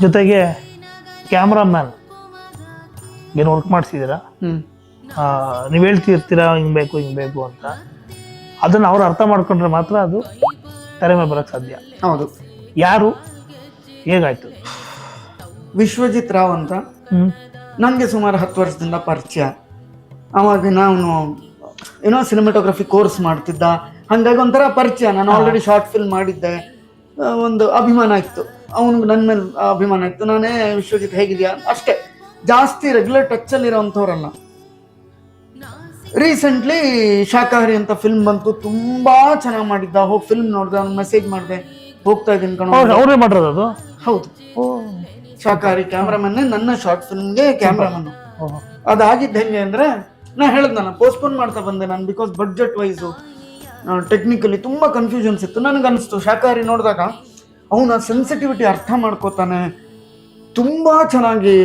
ಜೊತೆಗೆ ಕ್ಯಾಮ್ರಾಮ್ಯಾನ್. ಏನು ವರ್ಕ್ ಮಾಡಿಸಿದ್ದೀರಾ? ನೀವು ಹೇಳ್ತಿರ್ತೀರಾ ಹಿಂಗೆ ಬೇಕು ಹಿಂಗೆ ಬೇಕು ಅಂತ. ಅದನ್ನು ಅವ್ರು ಅರ್ಥ ಮಾಡ್ಕೊಂಡ್ರೆ ಮಾತ್ರ ಅದು ತೆರೆ ಮೇಲೆ ಬರೋಕ್ಕೆ ಸಾಧ್ಯ. ಹೌದು. ಯಾರು? ಹೇಗಾಯ್ತು? ವಿಶ್ವಜಿತ್ ರಾವ್ ಅಂತ. ನನಗೆ ಸುಮಾರು ಹತ್ತು ವರ್ಷದಿಂದ ಪರಿಚಯ. ಅವಾಗ ನಾನು ಏನೋ ಸಿನಿಮಾಟೋಗ್ರಫಿ ಕೋರ್ಸ್ ಮಾಡ್ತಿದ್ದ. ಹಾಗಾಗಿ ಒಂಥರ ಪರಿಚಯ. ನಾನು ಆಲ್ರೆಡಿ ಶಾರ್ಟ್ ಫಿಲ್ಮ್ ಮಾಡಿದ್ದೆ. ಒಂದು ಅಭಿಮಾನ ಇತ್ತು. ಅವನಿಗೆ ನನ್ನ ಮೇಲೆ ಅಭಿಮಾನ ಇತ್ತು. ನಾನೇ ವಿಶ್ವಜಿತ್ ಹೇಗಿದೆಯಾ? ಅಷ್ಟೇ. ಜಾಸ್ತಿ ರೆಗ್ಯುಲರ್ ಟಚ್ಚಲ್ಲಿ ಇರೋವಂಥವ್ರಲ್ಲ. ರೀಸೆಂಟ್ಲಿ ಶಾಕಾಹಾರಿ ಅಂತ ಫಿಲ್ಮ್ ಬಂತು. ತುಂಬಾ ಚೆನ್ನಾಗಿ ಮಾಡಿದ್ದ. ಹೋಗಿ ಫಿಲ್ಮ್ ನೋಡಿದೆ ಅವ್ನು ಮೆಸೇಜ್ ಮಾಡಿದೆ. ಹೋಗ್ತಾ ಇದ್ದೀನಿ ಕಣೋ ಅವರೇ ಮಾಡಿರೋದು ಅದು? ಹೌದು. ಓ. ಶಾಕಾಹಾರಿ ಕ್ಯಾಮ್ರಾಮನ್ನೇ ನನ್ನ ಶಾರ್ಟ್ ಫಿಲ್ಮ್ಗೆ ಕ್ಯಾಮ್ರಾಮನ್ ಓಹೋ. ಅದಾಗಿದ್ದು ಹೆಂಗೆ ಅಂದರೆ ನಾನು ಪೋಸ್ಟ್ಪೋನ್ ಮಾಡ್ತಾ ಬಂದೆ ನಾನು ಬಿಕಾಸ್ ಬಡ್ಜೆಟ್ ವೈಸು ಟೆಕ್ನಿಕಲಿ ತುಂಬ ಕನ್ಫ್ಯೂಷನ್ಸ್ ಇತ್ತು ನನಗೆ ಅನಿಸ್ತು ಶಾಖಾಹಾರಿ ನೋಡಿದಾಗ ಅವನ ಸೆನ್ಸಿಟಿವಿಟಿ ಅರ್ಥ ಮಾಡ್ಕೋತಾನೆ. ತುಂಬ ಚೆನ್ನಾಗಿ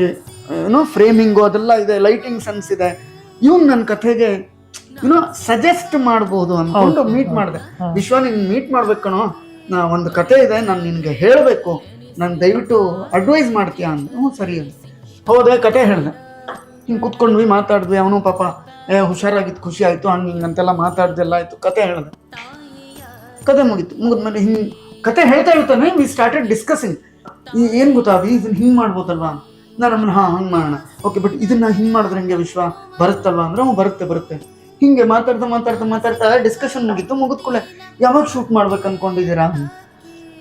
ಏನೋ ಫ್ರೇಮಿಂಗು ಅದೆಲ್ಲ ಇದೆ ಲೈಟಿಂಗ್ ಸೆನ್ಸ್ ಇದೆ. ಇವ್ನು ನನ್ನ ಕಥೆಗೆ ಏನೋ ಸಜೆಸ್ಟ್ ಮಾಡ್ಬೋದು ಅಂದ್ಕೊಂಡು ಮೀಟ್ ಮಾಡಿದೆ. ವಿಶ್ವ ನಿನ್ಗೆ ಮೀಟ್ ಮಾಡ್ಬೇಕು ಕಣೋ. ನಾ ಒಂದು ಕತೆ ಇದೆ ನಾನು ನಿನಗೆ ಹೇಳಬೇಕು. ನಾನು ದಯವಿಟ್ಟು ಅಡ್ವೈಸ್ ಮಾಡ್ತೀಯಾ ಅಂತ. ಹ್ಞೂ ಸರಿ ಅಂತ. ಹೋದೆ ಕತೆ ಹೇಳಿದೆ. ಹಿಂಗೆ ಕುತ್ಕೊಂಡ್ವಿ ಮಾತಾಡಿದ್ವಿ, ಅವನು ಪಾಪ, ಏ ಹುಷಾರಾಗಿತ್ತು ಖುಷಿ ಆಯಿತು, ಹಂಗೆ ಹಿಂಗೆ ಅಂತೆಲ್ಲ ಮಾತಾಡ್ದೆಲ್ಲ ಆಯಿತು, ಕತೆ ಹೇಳಿದೆ. ಕತೆ ಮುಗೀತು, ಮುಗಿದ್ಮೇಲೆ ಹಿಂಗೆ ಕತೆ ಹೇಳ್ತಾ ಇರ್ತಾನೆ ವಿ ಸ್ಟಾರ್ಟೆಡ್ ಡಿಸ್ಕಸಿಂಗ್ ಏನು ಗೊತ್ತಾ ಅವಿ ಇದನ್ನ ಹಿಂಗೆ ಮಾಡ್ಬೋದಲ್ವಾ? ನಾನು ಅಮ್ಮನ ಹಾಂ, ಹಂಗೆ ಮಾಡೋಣ. ಓಕೆ ಬಟ್ ಇದನ್ನ ಹಿಂಗೆ ಮಾಡಿದ್ರೆ ಹಿಂಗೆ ವಿಶ್ವ? ಬರುತ್ತಲ್ವಾ? ಅಂದ್ರೆ ಅವ್ನು ಬರುತ್ತೆ ಬರುತ್ತೆ. ಹಿಂಗೆ ಮಾತಾಡ್ತಾ ಮಾತಾಡ್ತಾ ಮಾತಾಡ್ತಾ ಡಿಸ್ಕಷನ್ ಮುಗೀತು ಮುಗಿದ್ಕೊಳ್ಳೆ ಯಾವಾಗ ಶೂಟ್ ಮಾಡ್ಬೇಕು ಅಂದ್ಕೊಂಡಿದ್ದೀರಾ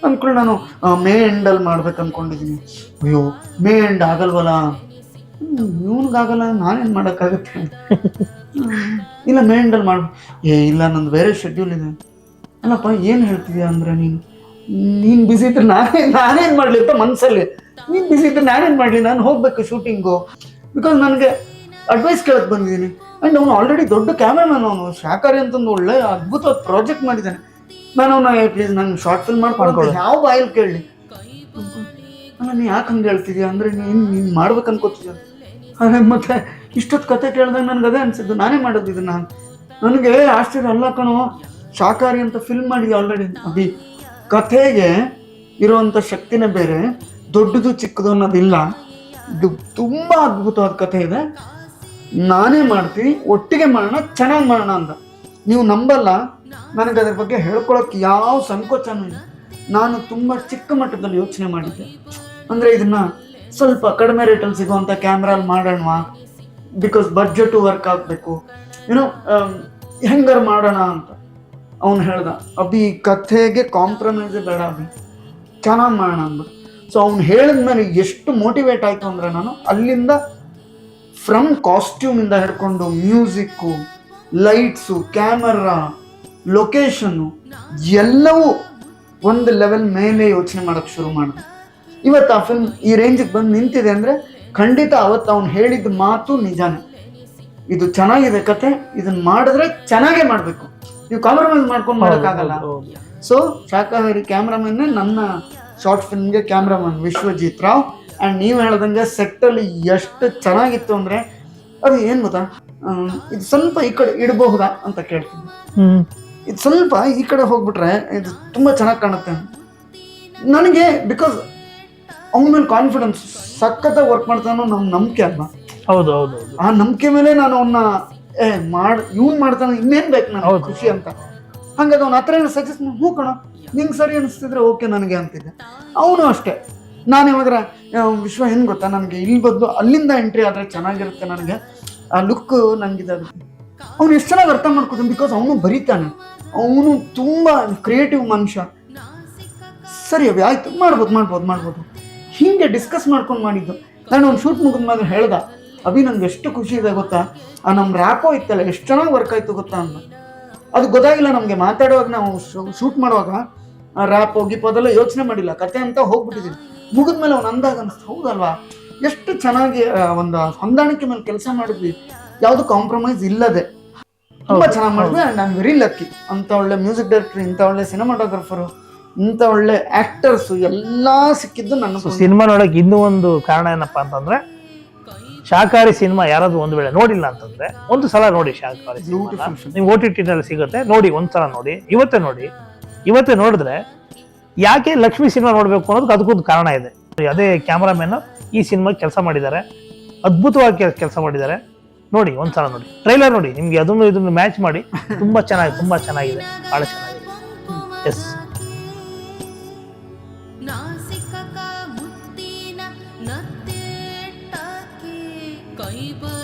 ಅನ್ಕೊಂಡು ನಾನು ಮೇ ಎಂಡಲ್ಲಿ ಮಾಡ್ಬೇಕು ಅಂದ್ಕೊಂಡಿದ್ದೀನಿ ಅಯ್ಯೋ ಮೇ ಎಂಡ್ ಆಗಲ್ವಲ್ಲ? ಇವನಿಗಾಗಲ್ಲ ನಾನೇನು ಮಾಡೋಕ್ಕಾಗತ್ತೆ. ಇಲ್ಲ ಮೇಂಡಲ್ಲಿ ಮಾಡ. ಮಾಡ್ ಏ ಇಲ್ಲ ನಂದು ಬೇರೆ ಶೆಡ್ಯೂಲ್ ಇದೆ. ಅಲ್ಲಪ್ಪ ಏನು ಹೇಳ್ತಿದ್ಯಾ ಅಂದರೆ ನೀನು? ನೀನು ಬಿಸಿ ಇದ್ರೆ ನಾನೇ ನಾನೇನು ಮಾಡಲಿ ಅಂತ ಮನಸ್ಸಲ್ಲಿ ನೀನು ಬಿಸಿ ಇದ್ರೆ ನಾನೇನು ಮಾಡಲಿ? ನಾನು ಹೋಗ್ಬೇಕು ಶೂಟಿಂಗು ಬಿಕಾಸ್ ನನಗೆ ಅಡ್ವೈಸ್ ಕೇಳಕ್ಕೆ ಬಂದಿದ್ದೀನಿ. ಆ್ಯಂಡ್ ಅವನು ಆಲ್ರೆಡಿ ದೊಡ್ಡ ಕ್ಯಾಮ್ರಾಮನ್ ಅವನು. ಶಾಕಾರಿ ಅಂತಂದು ಒಳ್ಳೆ ಅದ್ಭುತವಾದ ಪ್ರಾಜೆಕ್ಟ್ ಮಾಡಿದ್ದಾನೆ ನಾನು ಅವನ ಪ್ಲೀಸ್ ನಾನು ಶಾರ್ಟ್ ಫಿಲ್ಮ್ ಮಾಡ್ಕೊಂಡು. ಯಾವ ಬಾಯಲ್ಲಿ ಕೇಳಲಿ. ಅಲ್ಲ ನೀ ಯಾಕೆ ಹಂಗೆ ಹೇಳ್ತಿದ್ಯಾ? ಅಂದರೆ ನೀನು ನೀನು ಮಾಡ್ಬೇಕು ಅನ್ಕೋತಿದ್ಯ ಅದೇ ಮತ್ತೆ ಇಷ್ಟೊತ್ತು ಕತೆ ಕೇಳಿದಾಗ ನನಗೆ ಅದೇ ಅನಿಸಿದ್ದು. ನಾನೇ ಮಾಡೋದು ಇದನ್ನ ನನಗೆ ಆಶ್ಚರ್ಯ, ಅಲ್ಲ ಕಣೋ, ಶಾಕಾರಿ ಅಂತ ಫಿಲ್ಮ್ ಮಾಡಿದ್ವಿ ಆಲ್ರೆಡಿ ಅಭಿ, ಕಥೆಗೆ ಇರುವಂಥ ಶಕ್ತಿನೇ ಬೇರೆ, ದೊಡ್ಡದು ಚಿಕ್ಕದು ಅನ್ನೋದಿಲ್ಲ. ಇದು ತುಂಬ ಅದ್ಭುತವಾದ ಕಥೆ ಇದೆ. ನಾನೇ ಮಾಡ್ತೀನಿ ಒಟ್ಟಿಗೆ ಮಾಡೋಣ, ಚೆನ್ನಾಗಿ ಮಾಡೋಣ ಅಂತ. ನೀವು ನಂಬಲ್ಲ, ನನಗೆ ಅದ್ರ ಬಗ್ಗೆ ಹೇಳ್ಕೊಳಕ್ಕೆ ಯಾವ ಸಂಕೋಚನೂ ಇಲ್ಲ. ನಾನು ತುಂಬ ಚಿಕ್ಕ ಮಟ್ಟದಲ್ಲಿ ಯೋಚನೆ ಮಾಡಿದ್ದೆ. ಅಂದರೆ ಇದನ್ನ ಸ್ವಲ್ಪ ಕಡಿಮೆ ರೇಟಲ್ಲಿ ಸಿಗುವಂಥ ಕ್ಯಾಮ್ರಲ್ಲಿ ಮಾಡೋಣವಾ ಬಿಕಾಸ್ ಬಡ್ಜೆಟು ವರ್ಕ್ ಆಗಬೇಕು. ಏನೋ ಹೆಂಗಾರು ಮಾಡೋಣ ಅಂತ ಅವನು ಹೇಳ್ದ. ಅಭಿ ಕಥೆಗೆ ಕಾಂಪ್ರಮೈಸ್ ಬೇಡ ಅಭಿ. ಚೆನ್ನಾಗಿ ಮಾಡೋಣ ಅಂದ್ಬಿಟ್ಟು ಸೊ ಅವ್ನು ಹೇಳಿದ್ಮೇಲೆ ಎಷ್ಟು ಮೋಟಿವೇಟ್ ಆಯಿತು ಅಂದರೆ ನಾನು ಅಲ್ಲಿಂದ ಫ್ರಮ್ ಕಾಸ್ಟ್ಯೂಮಿಂದ ಹಿಡ್ಕೊಂಡು ಮ್ಯೂಸಿಕ್ಕು ಲೈಟ್ಸು ಕ್ಯಾಮರಾ ಲೊಕೇಶನ್ನು ಎಲ್ಲವೂ ಒಂದು ಲೆವೆಲ್ ಮೇಲೆ ಯೋಚನೆ ಮಾಡೋಕ್ಕೆ ಶುರು ಮಾಡಿದೆ. ಇವತ್ತು ಆ ಫಿಲ್ಮ್ ಈ ರೇಂಜಿಗೆ ಬಂದು ನಿಂತಿದೆ ಅಂದರೆ ಖಂಡಿತ ಅವತ್ತು ಅವ್ನು ಹೇಳಿದ ಮಾತು ನಿಜಾನೇ. ಇದು ಚೆನ್ನಾಗಿದೆ ಕತೆ ಇದನ್ನ ಮಾಡಿದ್ರೆ ಚೆನ್ನಾಗೇ ಮಾಡಬೇಕು. ನೀವು ಕಾಂಪ್ರಮೈಸ್ ಮಾಡ್ಕೊಂಡು ಮಾಡೋಕ್ಕಾಗಲ್ಲ. ಸೊ ಶಾಖಾಹಾರಿ ಕ್ಯಾಮ್ರಾಮನ್ನೇ ನನ್ನ ಶಾರ್ಟ್ ಫಿಲ್ಮ್ಗೆ ಕ್ಯಾಮ್ರಾಮನ್ ವಿಶ್ವಜಿತ್ ರಾವ್. ಆ್ಯಂಡ್ ನೀವು ಹೇಳ್ದಂಗೆ ಸೆಟ್ಟಲ್ಲಿ ಎಷ್ಟು ಚೆನ್ನಾಗಿತ್ತು ಅಂದರೆ ಅದು ಏನು ಗೊತ್ತಾ? ಇದು ಸ್ವಲ್ಪ ಈ ಕಡೆ ಇಡಬಹುದಾ ಅಂತ ಕೇಳ್ತೀನಿ. ಇದು ಸ್ವಲ್ಪ ಈ ಕಡೆ ಹೋಗ್ಬಿಟ್ರೆ ಇದು ತುಂಬ ಚೆನ್ನಾಗಿ ಕಾಣುತ್ತೆ. ನನಗೆ ಬಿಕಾಸ್ ಅವನ ಮೇಲೆ ಕಾನ್ಫಿಡೆನ್ಸ್ ಸಖತ್ತಾಗಿ ವರ್ಕ್ ಮಾಡ್ತಾನೋ ನಮ್ಮ ನಂಬಿಕೆ ಅಲ್ವಾ? ಹೌದು ಹೌದು ಹೌದು. ಆ ನಂಬಿಕೆ ಮೇಲೆ ನಾನು ಅವನ್ನ ಏ ಮಾಡ್ ಇವ್ನು ಮಾಡ್ತಾನೆ ಇನ್ನೇನ್ ಬೇಕು ನಾನು ಹೌದು. ಖುಷಿ ಅಂತ. ಹಂಗಾಗಿ ಅವ್ನ ಹತ್ರ ಸಜೆಸ್ಟ್ ಹೂ ಕಣ ನಿಂಗೆ ಸರಿ ಅನಿಸ್ತಿದ್ರೆ ಓಕೆ ನನಗೆ ಅಂತಿದ್ದೆ. ಅವನು ಅಷ್ಟೇ. ನಾನು ಯಾವಾಗ್ರ ಆ, ವಿಶ್ವ ಏನು ಗೊತ್ತಾ? ನನಗೆ ಇಲ್ಲಿ ಬದಲು ಅಲ್ಲಿಂದ ಎಂಟ್ರಿ ಆದರೆ ಚೆನ್ನಾಗಿರುತ್ತೆ ನನಗೆ. ಆ ಲುಕ್ ನನಗಿದೆ ಅದು. ಅವ್ನು ಎಷ್ಟು ಚೆನ್ನಾಗಿ ಅರ್ಥ ಮಾಡ್ಕೊತಾನೆ ಬಿಕಾಸ್ ಅವನು ಬರೀತಾನೆ. ಅವನು ತುಂಬ ಕ್ರಿಯೇಟಿವ್ ಮನುಷ್ಯ. ಸರಿ ಅವಿ ಆಯ್ತು. ಮಾಡ್ಬೋದು ಮಾಡ್ಬೋದು ಮಾಡ್ಬೋದು. ಹೀಗೆ ಡಿಸ್ಕಸ್ ಮಾಡ್ಕೊಂಡು ಮಾಡಿದ್ದು. ನಾನು ಒಂದು ಶೂಟ್ ಮುಗಿದ್ಮೇಲೆ ಹೇಳ್ದ ಅಭಿ ನನಗೆ ಎಷ್ಟು ಖುಷಿ ಇದೆ ಗೊತ್ತಾ? ಆ ನಮ್ಮ ರ್ಯಾಪೋ ಇತ್ತಲ್ಲ ಎಷ್ಟು ಚೆನ್ನಾಗಿ ವರ್ಕ್ ಆಯ್ತು ಗೊತ್ತಾ ಅಂದ ಅದು ಗೊತ್ತಾಗಿಲ್ಲ ನಮಗೆ ಮಾತಾಡುವಾಗ ನಾವು ಶೂಟ್ ಮಾಡುವಾಗ ರ್ಯಾಪ್ ಹೋಗಿ ಅದೆಲ್ಲ ಯೋಚನೆ ಮಾಡಿಲ್ಲ. ಕತೆ ಅಂತ ಹೋಗ್ಬಿಟ್ಟಿದ್ದೀನಿ ಮುಗಿದ ಮೇಲೆ ಅವ್ನು ಅಂದಾಗ ಅನಿಸ್ತು ಹೌದಲ್ವಾ? ಎಷ್ಟು ಚೆನ್ನಾಗಿ ಒಂದು ಹೊಂದಾಣಿಕೆ ಮೇಲೆ ಕೆಲಸ ಮಾಡಿದ್ವಿ. ಯಾವುದು ಕಾಂಪ್ರಮೈಸ್ ಇಲ್ಲದೆ. ತುಂಬಾ ಚೆನ್ನಾಗಿ ಮಾಡಿದ್ವಿ. ಆ್ಯಂಡ್ ಆಮ್ ವೆರಿ ಲಕ್ಕಿ ಅಂತ ಒಳ್ಳೆ ಮ್ಯೂಸಿಕ್ ಡೈರೆಕ್ಟ್ರಿ ಇಂಥ ಒಳ್ಳೆ ಸಿನಿಮಾಟೋಗ್ರಫರು ಇಂಥ ಒಳ್ಳೆ ಆಕ್ಟರ್ಸ್ ಎಲ್ಲ ಸಿಕ್ಕಿದ್ದು ನನ್ನ ಸಿನಿಮಾನೊಳಗೆ ಸಿನಿಮಾ ನೋಡಕ್ ಇನ್ನೂ ಒಂದು ಕಾರಣ ಏನಪ್ಪ ಅಂತಂದ್ರೆ ಶಾಕಾರಿ ಸಿನಿಮಾ ಯಾರಾದ್ರೂ ಒಂದು ವೇಳೆ ನೋಡಿಲ್ಲ ಅಂತಂದ್ರೆ ಒಂದು ಸಲ ನೋಡಿ ಶಾಕಾರಿ ಸಿನಿಮಾ. ನೀವು ಓ ಟಿ ಟಿನಲ್ಲಿ ಸಿಗುತ್ತೆ ನೋಡಿ ಒಂದ್ಸಲ ನೋಡಿ ಇವತ್ತೇ ನೋಡಿ. ಇವತ್ತೇ ನೋಡಿದ್ರೆ ಯಾಕೆ ಲಕ್ಷ್ಮಿ ಸಿನಿಮಾ ನೋಡ್ಬೇಕು ಅನ್ನೋದಕ್ಕೆ ಅದಕ್ಕೊಂದು ಕಾರಣ ಇದೆ. ಅದೇ ಕ್ಯಾಮ್ರಾಮನ್ ಈ ಸಿನಿಮಾಗೆ ಕೆಲಸ ಮಾಡಿದ್ದಾರೆ. ಅದ್ಭುತವಾಗಿ ಕೆಲಸ ಮಾಡಿದ್ದಾರೆ. ನೋಡಿ ಒಂದ್ಸಲ ನೋಡಿ. ಟ್ರೈಲರ್ ನೋಡಿ ನಿಮ್ಗೆ ಅದನ್ನು ಇದನ್ನು ಮ್ಯಾಚ್ ಮಾಡಿ ತುಂಬಾ ಚೆನ್ನಾಗಿ ತುಂಬಾ ಚೆನ್ನಾಗಿದೆ. ಬಹಳ ಚೆನ್ನಾಗಿದೆ. Yes Bye bye.